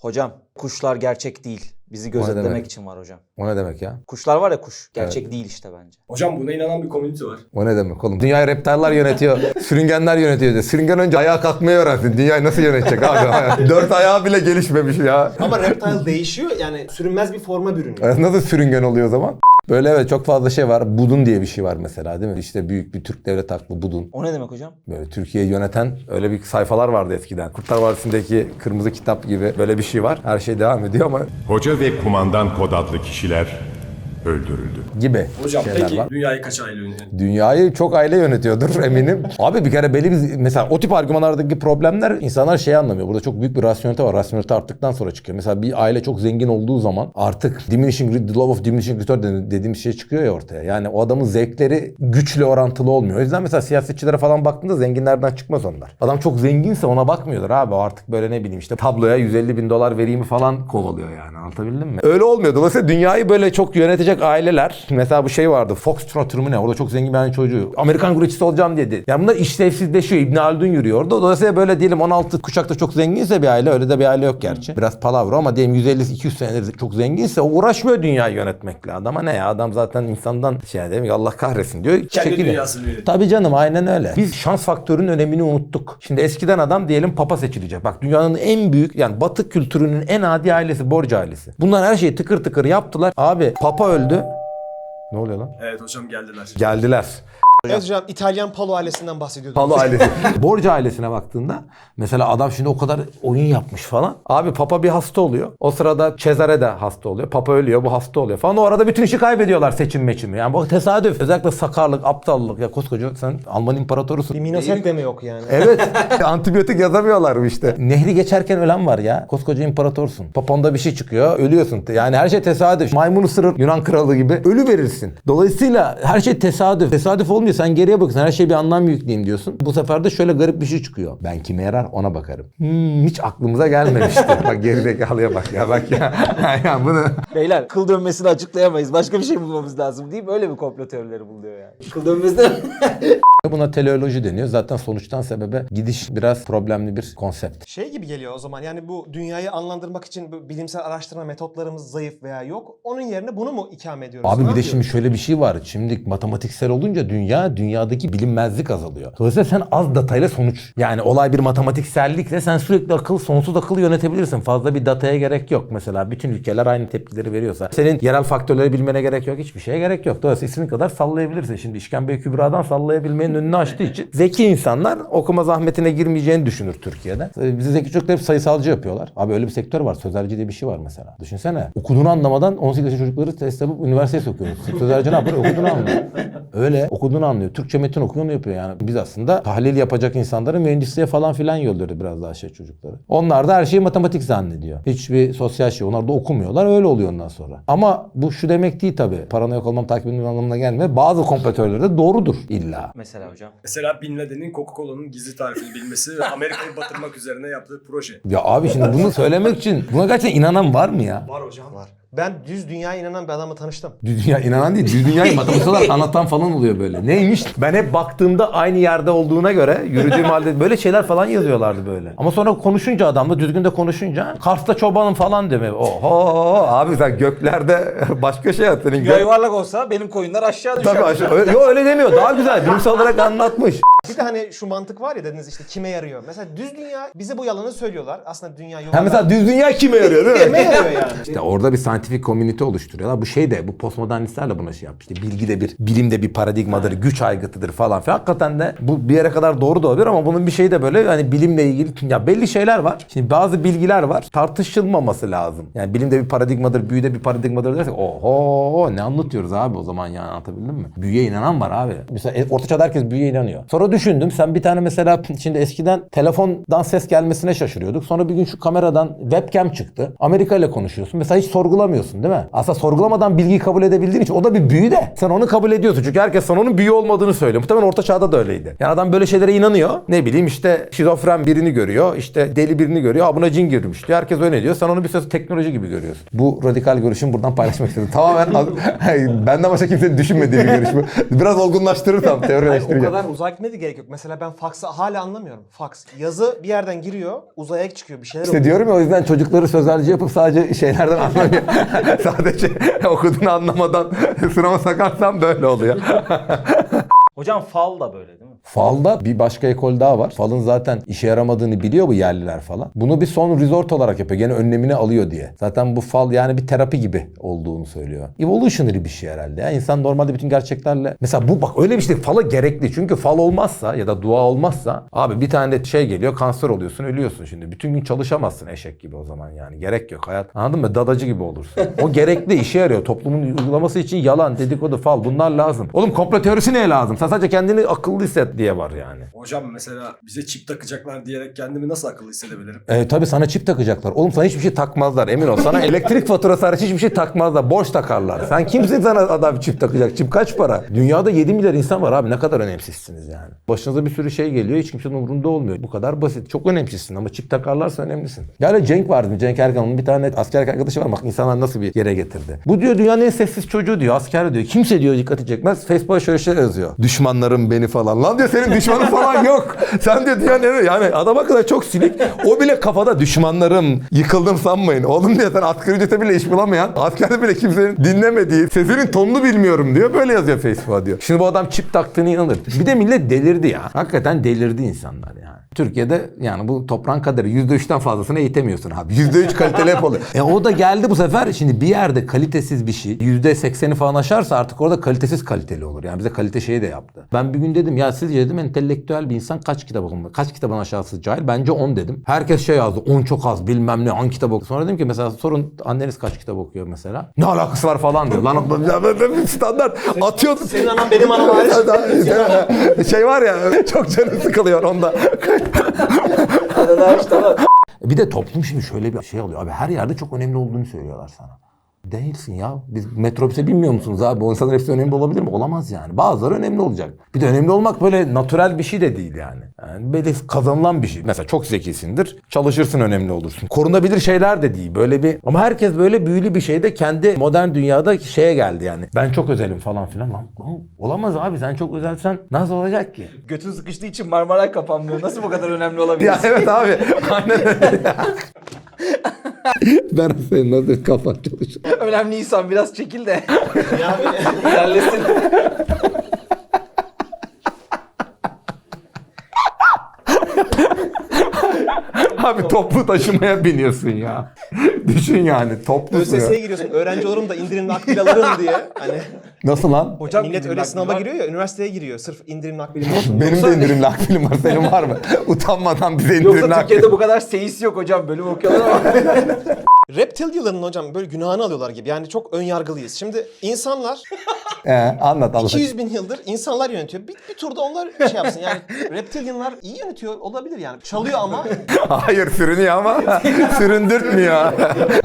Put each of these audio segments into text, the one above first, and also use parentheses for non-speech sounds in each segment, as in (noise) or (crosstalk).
Hocam kuşlar gerçek değil. Bizi gözetlemek demek? için var hocam. O ne demek ya? Kuşlar var ya kuş. Gerçek değil işte bence. Hocam buna inanan bir komünite var. O ne demek oğlum? Dünyayı reptile'lar yönetiyor. (laughs) sürüngenler yönetiyor diyor. Sürüngen önce ayağa kalkmayı öğrensin. Dünyayı nasıl yönetecek abi? (laughs) Dört ayağı bile gelişmemiş ya. Ama reptile değişiyor yani sürünmez bir forma bürünüyor. Nasıl sürüngen oluyor o zaman? Böyle evet çok fazla şey var. Budun diye bir şey var mesela değil mi? İşte büyük bir Türk devlet aklı Budun. O ne demek hocam? Böyle Türkiye'yi yöneten öyle bir sayfalar vardı eskiden. Kurtlar Vadisi'ndeki kırmızı kitap gibi böyle bir şey var. Her şey devam ediyor ama Hoca ve kumandan kod adlı kişiler öldürüldü. gibi Hocam şeyler peki var. dünyayı kaç aile yönetiyor? Dünyayı çok aile yönetiyordur (laughs) eminim. Abi bir kere belli bir mesela o tip argümanlardaki problemler insanlar şey anlamıyor. Burada çok büyük bir rasyonelite var. Rasyonelite arttıktan sonra çıkıyor. Mesela bir aile çok zengin olduğu zaman artık diminishing the law of diminishing return dedi- dediğimiz şey çıkıyor ya ortaya. Yani o adamın zevkleri güçle orantılı olmuyor. O yüzden mesela siyasetçilere falan baktığında zenginlerden çıkmaz onlar. Adam çok zenginse ona bakmıyorlar abi. O artık böyle ne bileyim işte tabloya 150 bin dolar vereyim falan kovalıyor yani. Anlatabildim mi? Öyle olmuyor. Dolayısıyla dünyayı böyle çok yönetecek aileler. Mesela bu şey vardı. Foxtrot mu ne? Orada çok zengin bir tane çocuğu. Amerikan güreşçisi olacağım dedi. Yani bunlar işlevsizleşiyor. İbn Haldun yürüyor orada. Dolayısıyla böyle diyelim 16 kuşakta çok zenginse bir aile. Öyle de bir aile yok gerçi. Biraz palavra ama diyelim 150-200 senedir çok zenginse uğraşmıyor dünyayı yönetmekle. Adama ne ya? Adam zaten insandan şey mi? Allah kahretsin diyor. Kendi çekiliyor. Tabii canım aynen öyle. Biz şans faktörünün önemini unuttuk. Şimdi eskiden adam diyelim papa seçilecek. Bak dünyanın en büyük yani batı kültürünün en adi ailesi Borca ailesi. Bunlar her şeyi tıkır tıkır yaptılar. Abi papa öldü. Ne oluyor lan? Evet hocam geldiler. Geldiler. Hocam İtalyan Palo ailesinden bahsediyorduk. Palo (laughs) ailesi. Borca ailesine baktığında mesela adam şimdi o kadar oyun yapmış falan. Abi papa bir hasta oluyor. O sırada Cesare de hasta oluyor. Papa ölüyor bu hasta oluyor falan. O arada bütün işi kaybediyorlar seçim meçimi. Yani bu tesadüf. Özellikle sakarlık, aptallık. Ya koskoca sen Alman imparatorusun. Bir Minoset de mi yok yani? Evet. (laughs) Antibiyotik yazamıyorlar mı işte. Nehri geçerken ölen var ya. Koskoca imparatorsun. Paponda bir şey çıkıyor. Ölüyorsun. Yani her şey tesadüf. Maymun ısırır Yunan kralı gibi. Ölü verirsin. Dolayısıyla her şey tesadüf. Tesadüf olmuyor. Sen geriye bakıyorsun. Her şeye bir anlam yükleyeyim diyorsun. Bu sefer de şöyle garip bir şey çıkıyor. Ben kime yarar ona bakarım. Hmm, hiç aklımıza gelmemişti. (laughs) bak gerizekalıya bak ya bak ya. (laughs) ya bunu Beyler kıl dönmesini açıklayamayız. Başka bir şey bulmamız lazım deyip öyle bir komplo teorileri buluyor yani. Kıl dönmesi (laughs) buna teleoloji deniyor. Zaten sonuçtan sebebe gidiş biraz problemli bir konsept. Şey gibi geliyor o zaman yani bu dünyayı anlandırmak için bilimsel araştırma metotlarımız zayıf veya yok. Onun yerine bunu mu ikame ediyoruz? Abi Ne bir de şimdi şöyle bir şey var. Şimdi matematiksel olunca dünya dünyadaki bilinmezlik azalıyor. Dolayısıyla sen az datayla sonuç. Yani olay bir matematiksellikse sen sürekli akıl, sonsuz akıl yönetebilirsin. Fazla bir dataya gerek yok. Mesela bütün ülkeler aynı tepkileri veriyorsa. Senin yerel faktörleri bilmene gerek yok. Hiçbir şeye gerek yok. Dolayısıyla istediğin kadar sallayabilirsin. Şimdi İşkembe Kübra'dan sallayabilmenin önünü açtığı için zeki insanlar okuma zahmetine girmeyeceğini düşünür Türkiye'de. Ee, Bizi zeki çocuklar hep sayısalcı yapıyorlar. Abi öyle bir sektör var. Sözelci diye bir şey var mesela. Düşünsene. Okuduğunu anlamadan 18 yaşında çocukları test yapıp üniversiteye sokuyoruz. Sözelci ne yapıyor? Okuduğunu anlıyor. Öyle. Okuduğunu anlıyor. Türkçe metin okuyor onu yapıyor yani. Biz aslında tahlil yapacak insanları mühendisliğe falan filan yolluyoruz biraz daha şey çocukları. Onlar da her şeyi matematik zannediyor. Hiçbir sosyal şey. Onlar da okumuyorlar. Öyle oluyor ondan sonra. Ama bu şu demek değil tabii. Paranoyak olmam edilmem anlamına gelmiyor. Bazı kompetörleri de doğrudur illa. Mesela hocam. Mesela Bin Laden'in Coca-Cola'nın gizli tarifini bilmesi ve (laughs) Amerika'yı batırmak üzerine yaptığı proje. Ya abi şimdi bunu söylemek için buna gerçekten inanan var mı ya? Var hocam. Var. Ben düz dünyaya inanan bir adamla tanıştım. Dünya inanan değil. Düz dünyayı (laughs) matematiksel olarak anlatan falan oluyor böyle. Neymiş? Ben hep baktığımda aynı yerde olduğuna göre yürüdüğüm (laughs) halde böyle şeyler falan yazıyorlardı böyle. Ama sonra konuşunca adamla düzgün de konuşunca Kars'ta çobanım falan deme. Oho abi sen göklerde (laughs) başka şey at senin gök. yuvarlak olsa benim koyunlar aşağı düşer. Tabii aşağı. Öyle, yo, öyle demiyor. Daha güzel. Bilimsel olarak anlatmış. Bir de hani şu mantık var ya dediniz işte kime yarıyor? Mesela düz dünya bize bu yalanı söylüyorlar. Aslında dünya yuvarlak. Ha mesela düz dünya kime yarıyor değil mi? kime yarıyor yani? (laughs) İşte orada bir scientific community oluşturuyorlar. Bu şey de bu postmodernistler de buna şey yapmış. İşte bilgi de bir bilim de bir paradigmadır, güç aygıtıdır falan filan. Hakikaten de bu bir yere kadar doğru da olabilir ama bunun bir şeyi de böyle hani bilimle ilgili ya belli şeyler var. Şimdi bazı bilgiler var. Tartışılmaması lazım. Yani bilimde bir paradigmadır, büyüde bir paradigmadır dersek oho ne anlatıyoruz abi o zaman yani anlatabildim mi? Büyüye inanan var abi. Mesela e, orta çağda herkes büyüye inanıyor. Sonra düşündüm sen bir tane mesela şimdi eskiden telefondan ses gelmesine şaşırıyorduk. Sonra bir gün şu kameradan webcam çıktı. Amerika ile konuşuyorsun. Mesela hiç sorgulamıyorsun değil mi? Aslında sorgulamadan bilgiyi kabul edebildiğin için o da bir büyü de. Sen onu kabul ediyorsun. Çünkü herkes sana onun büyü olmadığını söylüyor. Muhtemelen orta çağda da öyleydi. Yani adam böyle şeylere inanıyor. Ne bileyim işte şizofren birini görüyor. işte deli birini görüyor. Ha buna cin girmiş diyor. Herkes öyle diyor. Sen onu bir söz teknoloji gibi görüyorsun. Bu radikal görüşümü buradan paylaşmak istedim. Tamamen (laughs) benden başka kimsenin düşünmediği bir görüş bu. Biraz olgunlaştırırsam o teorileştireceğim. kadar uzağa gitmedik. Gerek yok. Mesela ben fax'ı hala anlamıyorum. Fax. Yazı bir yerden giriyor, uzaya çıkıyor bir şeyler İşte oluyor. diyorum ya o yüzden çocukları sözelci yapıp sadece şeylerden anlamıyor. (laughs) sadece okuduğunu anlamadan (laughs) sınava sakarsan böyle oluyor. Hocam fal da böyle değil mi? Fal'da bir başka ekol daha var. Fal'ın zaten işe yaramadığını biliyor bu yerliler falan. Bunu bir son resort olarak yapıyor. Gene önlemini alıyor diye. Zaten bu fal yani bir terapi gibi olduğunu söylüyor. Evolutionary bir şey herhalde. Ya. İnsan normalde bütün gerçeklerle... Mesela bu bak öyle bir şey fala gerekli. Çünkü fal olmazsa ya da dua olmazsa abi bir tane de şey geliyor kanser oluyorsun ölüyorsun şimdi. Bütün gün çalışamazsın eşek gibi o zaman yani. Gerek yok hayat. Anladın mı? Dadacı gibi olursun. O gerekli işe yarıyor. Toplumun uygulaması için yalan, dedikodu, fal bunlar lazım. Oğlum komplo teorisi neye lazım? Sen sadece kendini akıllı hisset diye var yani. Hocam mesela bize çip takacaklar diyerek kendimi nasıl akıllı hissedebilirim? E, tabii sana çip takacaklar. Oğlum sana hiçbir şey takmazlar emin ol. Sana (laughs) elektrik faturası hariç hiçbir şey takmazlar. Borç takarlar. Sen kimsin sana adam çip takacak? Çip kaç para? Dünyada 7 milyar insan var abi. Ne kadar önemsizsiniz yani. Başınıza bir sürü şey geliyor. Hiç kimsenin umurunda olmuyor. Bu kadar basit. Çok önemsizsin ama çip takarlarsa önemlisin. Yani Cenk vardı. Cenk Erkan'ın bir tane askerlik arkadaşı var. Bak insanlar nasıl bir yere getirdi. Bu diyor dünyanın en sessiz çocuğu diyor. Asker diyor. Kimse diyor dikkati çekmez. Facebook'a şöyle şeyler yazıyor. Düşmanlarım beni falan. Lan diyor senin düşmanın falan yok. Sen diyor dünyanın en- yani adama kadar çok silik. O bile kafada düşmanlarım yıkıldım sanmayın. Oğlum diyor sen asgari ücrete bile iş bulamayan, askerde bile kimsenin dinlemediği, sesinin tonunu bilmiyorum diyor. Böyle yazıyor Facebook'a diyor. Şimdi bu adam çip taktığını inanır. Bir de millet delirdi ya. Hakikaten delirdi insanlar yani. Türkiye'de yani bu toprağın kaderi %3'ten fazlasını eğitemiyorsun abi. %3 kaliteli hep oluyor. (laughs) E o da geldi bu sefer. Şimdi bir yerde kalitesiz bir şey %80'i falan aşarsa artık orada kalitesiz kaliteli olur. Yani bize kalite şeyi de yaptı. Ben bir gün dedim ya sizce dedim entelektüel bir insan kaç kitap okumlu? Kaç kitabın aşağısı cahil? Bence 10 dedim. Herkes şey yazdı 10 çok az bilmem ne 10 kitap oku. Sonra dedim ki mesela sorun anneniz kaç kitap okuyor mesela? Ne alakası var falan diyor. Lan bir standart atıyor. Senin anan benim anam (laughs) şey var ya çok canı sıkılıyor onda. (laughs) Bir de toplum şimdi şöyle bir şey alıyor. Abi her yerde çok önemli olduğunu söylüyorlar sana. Değilsin ya. Biz metrobüse binmiyor musunuz abi? O insanların hepsi önemli olabilir mi? Olamaz yani. Bazıları önemli olacak. Bir de önemli olmak böyle natürel bir şey de değil yani. Yani böyle kazanılan bir şey. Mesela çok zekisindir. Çalışırsın önemli olursun. Korunabilir şeyler de değil. Böyle bir ama herkes böyle büyülü bir şeyde kendi modern dünyada şeye geldi yani. Ben çok özelim falan filan. Lan, olamaz abi sen çok özelsen nasıl olacak ki? Götün sıkıştığı için Marmaray kapanmıyor. Nasıl bu kadar önemli olabilir? Ya evet abi. Aynen öyle. (laughs) (laughs) ben senin nasıl kafan çalışıyor. önemli insan biraz çekil de. İlerlesin. (laughs) Abi toplu taşımaya biniyorsun ya. (laughs) Düşün yani toplusun ya. ÖSS'ye giriyorsun. Öğrenci olurum da indirimli akbil alırım diye. Hani Nasıl lan? Hocam millet öyle sınava giriyor ya, üniversiteye giriyor. Sırf indirimli akbil. (laughs) Benim de indirimli akbilim var. Senin var mı? (laughs) Utanmadan bize indirimli Yoksa akbil. Türkiye'de bu kadar seyis yok hocam. Bölüm okuyorlar ama. Reptilyaların hocam böyle günahını alıyorlar gibi. Yani çok ön yargılıyız. Şimdi insanlar Ee, anlat Allah. 200 bin yıldır insanlar yönetiyor. Bir, bir turda onlar şey yapsın. Yani (laughs) reptilyanlar iyi yönetiyor olabilir yani. Çalıyor ama Hayır sürünüyor ama (laughs) süründürtmüyor.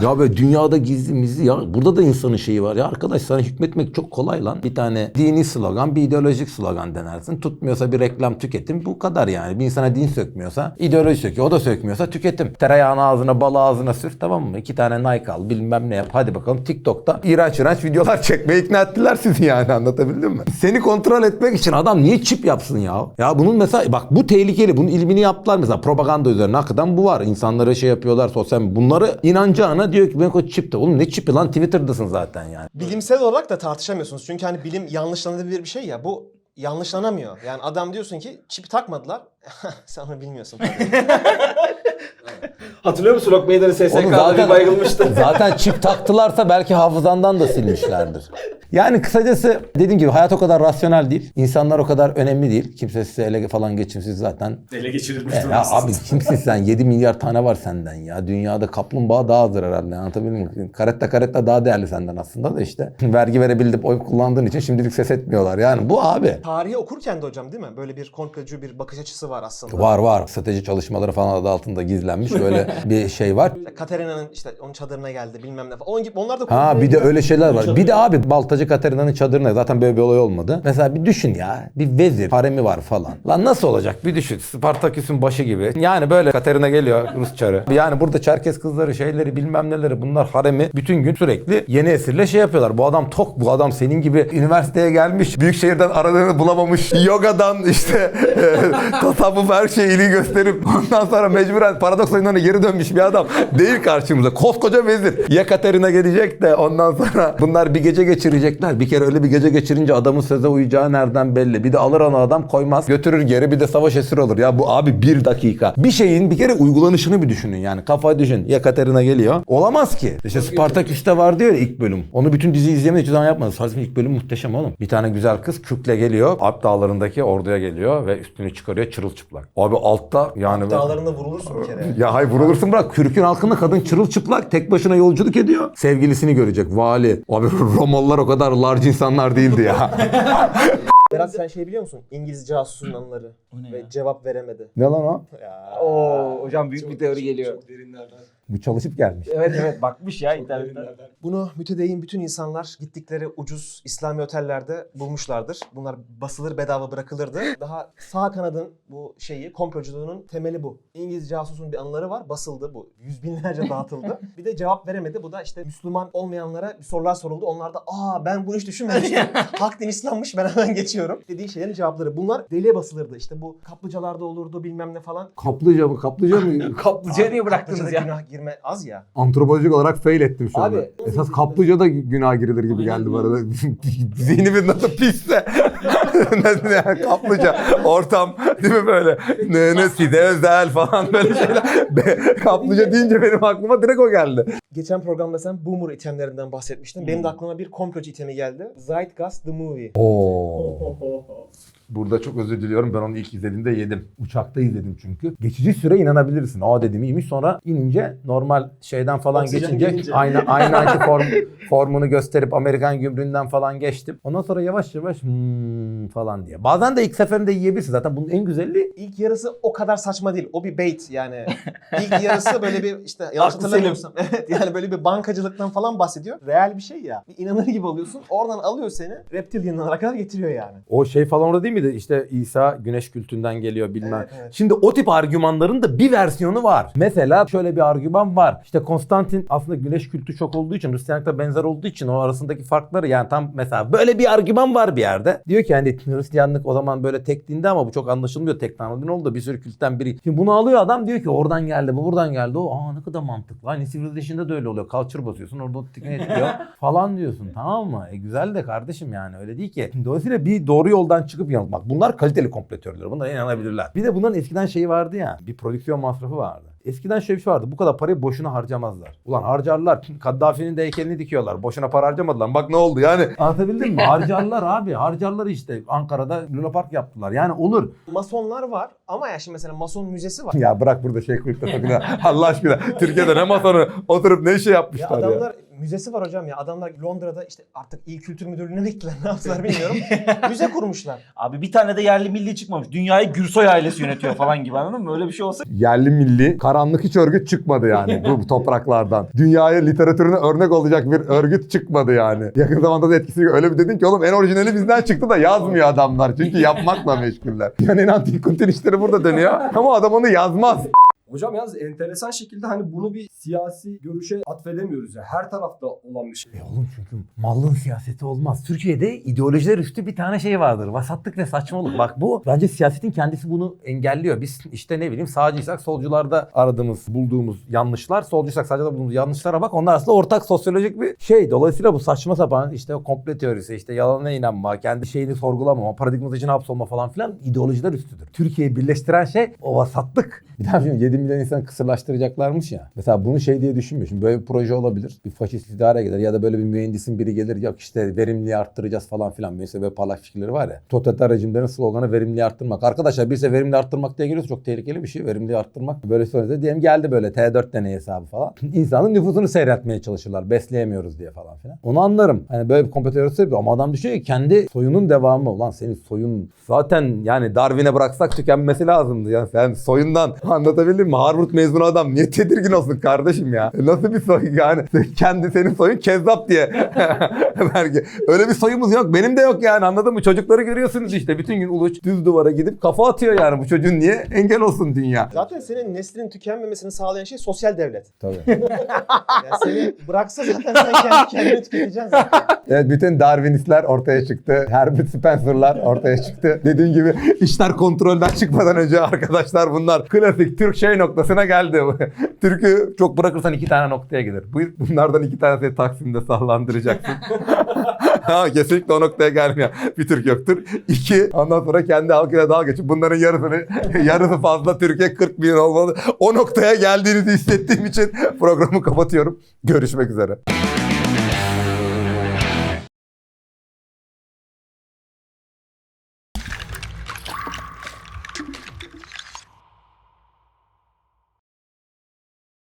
ya böyle dünyada gizli mizli ya burada da insanın şeyi var ya arkadaş sana hükmetmek çok kolay lan. Bir tane dini slogan bir ideolojik slogan denersin. Tutmuyorsa bir reklam tüketim bu kadar yani. Bir insana din sökmüyorsa ideoloji söküyor. O da sökmüyorsa tüketim. Tereyağını ağzına balı ağzına sür tamam mı? İki tane Nike al bilmem ne yap. Hadi bakalım TikTok'ta iğrenç iğrenç videolar çekmeye ikna ettiler sizi (laughs) yani anlatabildim mi? Seni kontrol etmek için adam niye çip yapsın ya? Ya bunun mesela bak bu tehlikeli. Bunun ilmini yaptılar mesela propaganda üzerine hakikaten bu var. İnsanlara şey yapıyorlar sosyal bunları inancağına diyor ki ben o çip de. Oğlum ne çipi lan Twitter'dasın zaten yani. bilimsel olarak da tartışamıyorsunuz. Çünkü hani bilim yanlışlanabilir bir şey ya. Bu yanlışlanamıyor. Yani adam diyorsun ki çipi takmadılar. (laughs) Sen onu bilmiyorsun. (laughs) (laughs) Hatırlıyor musun Rock Meydan'ı SSK'da zaten, bir baygılmıştı. (laughs) zaten çip taktılarsa belki hafızandan da silmişlerdir. Yani kısacası dediğim gibi hayat o kadar rasyonel değil. İnsanlar o kadar önemli değil. Kimse size ele falan geçimsiz zaten. Ele geçirilmiş E, ya abi kimsin sen? 7 milyar tane var senden ya. Dünyada kaplumbağa daha azdır herhalde. Anlatabildim mi? Karetta karetta daha değerli senden aslında da işte. Vergi verebilip oy kullandığın için şimdilik ses etmiyorlar. Yani bu abi. Tarihi okurken de hocam değil mi? Böyle bir komplocu bir bakış açısı var. var aslında. Var var. Strateji çalışmaları falan adı altında gizlenmiş böyle (laughs) bir şey var. İşte Katerina'nın işte onun çadırına geldi bilmem ne falan. Onun gibi onlar da Ha bir de öyle şeyler var. Bir de abi Baltacı Katerina'nın çadırına zaten böyle bir olay olmadı. Mesela bir düşün ya. Bir vezir, haremi var falan. Lan nasıl olacak? Bir düşün. Spartaküs'ün başı gibi. Yani böyle Katerina geliyor Rus çarı. Yani burada Çerkes kızları, şeyleri bilmem neleri bunlar haremi bütün gün sürekli yeni esirle şey yapıyorlar. Bu adam tok. Bu adam senin gibi üniversiteye gelmiş. Büyük şehirden aradığını bulamamış. Yogadan işte (laughs) tasavvuf her şeyini gösterip ondan sonra mecburen paradoks oyunlarına geri dönmüş bir adam değil karşımıza. Koskoca vezir. Ya Katerina gelecek de ondan sonra bunlar bir gece geçirecekler. Bir kere öyle bir gece geçirince adamın söze uyacağı nereden belli. Bir de alır onu adam koymaz. Götürür geri bir de savaş esir olur. Ya bu abi bir dakika. Bir şeyin bir kere uygulanışını bir düşünün yani. Kafayı düşün. Ya Katerina geliyor. Olamaz ki. İşte Spartaküs'te var diyor ya ilk bölüm. Onu bütün dizi izlemeyi hiç zaman yapmadı. Sadece ilk bölüm muhteşem oğlum. Bir tane güzel kız kürkle geliyor. Alp dağlarındaki orduya geliyor ve üstünü çıkarıyor çırılçıplak. Abi altta yani... Dağlarında vurulursun bir kere. Ya hay vurulursun bırak. Kürkün altında kadın çırılçıplak tek başına yolculuk ediyor. Sevgilisini görecek. Vali. Abi (laughs) Romalılar o kadar large insanlar değildi ya. (laughs) Berat sen şey biliyor musun? İngiliz casusun anıları. Ve cevap veremedi. ne lan o? Oo hocam büyük bir teori geliyor. Çok derinlerden. Bu çalışıp gelmiş. Evet evet bakmış ya internetten. Bunu mütedeyyin bütün insanlar gittikleri ucuz İslami otellerde bulmuşlardır. Bunlar basılır bedava bırakılırdı. (laughs) Daha sağ kanadın bu şeyi komploculuğunun temeli bu. İngiliz casusun bir anıları var basıldı bu. Yüz binlerce (laughs) dağıtıldı. bir de cevap veremedi. Bu da işte Müslüman olmayanlara bir sorular soruldu. Onlar da aa ben bunu hiç düşünmemiştim. (laughs) Hak din İslam'mış ben hemen geçiyorum. Dediği şeylerin cevapları. Bunlar deliye basılırdı. İşte bu kaplıcalarda olurdu bilmem ne falan. Kaplıca mı? Kaplıca mı? Kaplıcaya niye bıraktınız ya? günah girme az ya. Antropolojik olarak fail ettim şu Abi- anda. Esas kaplıca da günah girilir gibi geldi bu arada. (laughs) Zihnimiz nasıl pisse. (laughs) kaplıca, ortam değil mi böyle? Ne, ne size özel falan böyle şeyler. Kaplıca deyince benim aklıma direkt o geldi. Geçen programda sen boomer itemlerinden bahsetmiştin. Benim de aklıma bir komplocu itemi geldi. Zeitgeist the movie. Oo. (laughs) Burada çok özür diliyorum. Ben onu ilk izlediğimde yedim. Uçakta izledim çünkü. Geçici süre inanabilirsin. Aa dedim iyiymiş. Sonra inince normal şeyden falan Oksijen geçince gelince. aynı aynı anki form, (laughs) formunu gösterip Amerikan gümrüğünden falan geçtim. Ondan sonra yavaş yavaş hmm falan diye. Bazen de ilk seferinde yiyebilirsin. Zaten bunun en güzelliği İlk yarısı o kadar saçma değil. O bir bait yani. (laughs) İlk yarısı böyle bir işte yanlış Aklı hatırlamıyorsam. (laughs) Evet yani böyle bir bankacılıktan falan bahsediyor. Real bir şey ya. Bir inanır gibi oluyorsun. Oradan alıyor seni. Reptilianlara kadar getiriyor yani. O şey falan orada değil miydi? İşte İsa güneş kültünden geliyor bilmem. Evet, evet. Şimdi o tip argümanların da bir versiyonu var. Mesela şöyle bir argüman var. İşte Konstantin aslında güneş kültü çok olduğu için Hristiyanlıkla benzer olduğu için o arasındaki farkları yani tam mesela böyle bir argüman var bir yerde. Diyor ki hani Hristiyanlık o zaman böyle tek dindi ama bu çok anlaşılmıyor. Tek tanrı din oldu da bir sürü kültten biri. Şimdi bunu alıyor adam diyor ki oradan geldi bu buradan geldi. O aa ne kadar mantıklı. Hani Civilization'da da öyle oluyor. Culture basıyorsun orada tekne etkiyor (laughs) falan diyorsun tamam mı? E güzel de kardeşim yani öyle değil ki. Dolayısıyla bir doğru yoldan çıkıp yanıl. Bak bunlar kaliteli komplo teorileri. Bunlara inanabilirler. Bir de bunların eskiden şeyi vardı ya. Bir prodüksiyon masrafı vardı. Eskiden şöyle bir şey vardı. Bu kadar parayı boşuna harcamazlar. Ulan harcarlar. (laughs) Kaddafi'nin de heykelini dikiyorlar. Boşuna para harcamadılar. Bak ne oldu yani. (laughs) Anlatabildim mi? Harcarlar (laughs) abi. Harcarlar işte. Ankara'da Luna Park yaptılar. Yani olur. Masonlar var ama ya şimdi mesela mason müzesi var. Ya bırak burada şey kulüpte takılıyor. Allah aşkına. Türkiye'de ne masonu oturup ne şey Ya yapmışlar ya. adamlar müzesi var hocam ya. Adamlar Londra'da işte artık İl Kültür Müdürlüğü'ne mi gittiler ne yaptılar (laughs) bilmiyorum. Müze kurmuşlar. Abi bir tane de yerli milli çıkmamış. Dünyayı Gürsoy ailesi yönetiyor falan gibi anladın mı? Öyle bir şey olsa yerli milli karanlık hiç örgüt çıkmadı yani bu (laughs) topraklardan. Dünyaya literatürüne örnek olacak bir örgüt çıkmadı yani. Yakın zamanda da etkisi öyle bir dedin ki oğlum en orijinali bizden çıktı da yazmıyor adamlar. Çünkü yapmakla meşguller. (laughs) Yani en antik kuntin işleri burada dönüyor ama adam onu yazmaz. Hocam yalnız enteresan şekilde hani bunu bir siyasi görüşe atfedemiyoruz ya. Her tarafta olan bir şey. E oğlum çünkü mallın siyaseti olmaz. Türkiye'de ideolojiler üstü bir tane şey vardır. Vasatlık ve saçmalık. Bak bu bence siyasetin kendisi bunu engelliyor. Biz işte ne bileyim sağcıysak solcularda aradığımız, bulduğumuz yanlışlar. Solcuysak sağcıda bulduğumuz yanlışlara bak. Onlar aslında ortak sosyolojik bir şey. Dolayısıyla bu saçma sapan işte o komple teorisi, işte yalana inanma, kendi şeyini sorgulamama, paradigma dışına hapsolma falan filan ideolojiler üstüdür. Türkiye'yi birleştiren şey o vasatlık. Bir daha şimdi 7 milyon insanı kısırlaştıracaklarmış ya. Mesela bunu şey diye düşünmüyor. Şimdi böyle bir proje olabilir. Bir faşist idare gelir ya da böyle bir mühendisin biri gelir. Yok işte verimliliği arttıracağız falan filan. Mesela böyle parlak fikirleri var ya. Totaliter rejimlerin sloganı verimliliği arttırmak. Arkadaşlar birse verimliliği arttırmak diye geliyorsa çok tehlikeli bir şey. Verimliliği arttırmak. Böyle söylese diyelim geldi böyle T4 deney hesabı falan. (laughs) İnsanın nüfusunu seyretmeye çalışırlar. Besleyemiyoruz diye falan filan. Onu anlarım. Hani böyle bir komplo teorisi. Ama adam düşünüyor ki kendi soyunun devamı. Ulan senin soyun zaten yani Darwin'e bıraksak tükenmesi lazımdı. Yani sen soyundan (laughs) anlatabildim mi? Harvard mezunu adam niye tedirgin olsun kardeşim ya? E Nasıl bir soy yani? (laughs) Kendi senin soyun kezzap diye. (laughs) Belki. Öyle bir soyumuz yok. Benim de yok yani anladın mı? Çocukları görüyorsunuz işte. Bütün gün uluç düz duvara gidip kafa atıyor yani bu çocuğun niye? Engel olsun dünya. Zaten senin neslinin tükenmemesini sağlayan şey sosyal devlet. Tabii. (laughs) Yani seni bıraksa zaten sen kendi kendini tüketeceksin zaten. Evet bütün Darwinistler ortaya çıktı. Herbert Spencer'lar ortaya çıktı. Dediğim gibi işler kontrolden çıkmadan önce arkadaşlar bunlar klasik Türk şey noktasına geldi. (laughs) Türk'ü çok bırakırsan iki tane noktaya gelir. Bu, bunlardan iki tanesini Taksim'de sallandıracaksın. (laughs) ha, kesinlikle o noktaya gelmiyor. Bir Türk yoktur. İki, ondan sonra kendi halkıyla dalga geçip bunların yarısını, (laughs) yarısı fazla Türkiye 40 milyon olmalı. O noktaya geldiğinizi hissettiğim için programı kapatıyorum. Görüşmek üzere.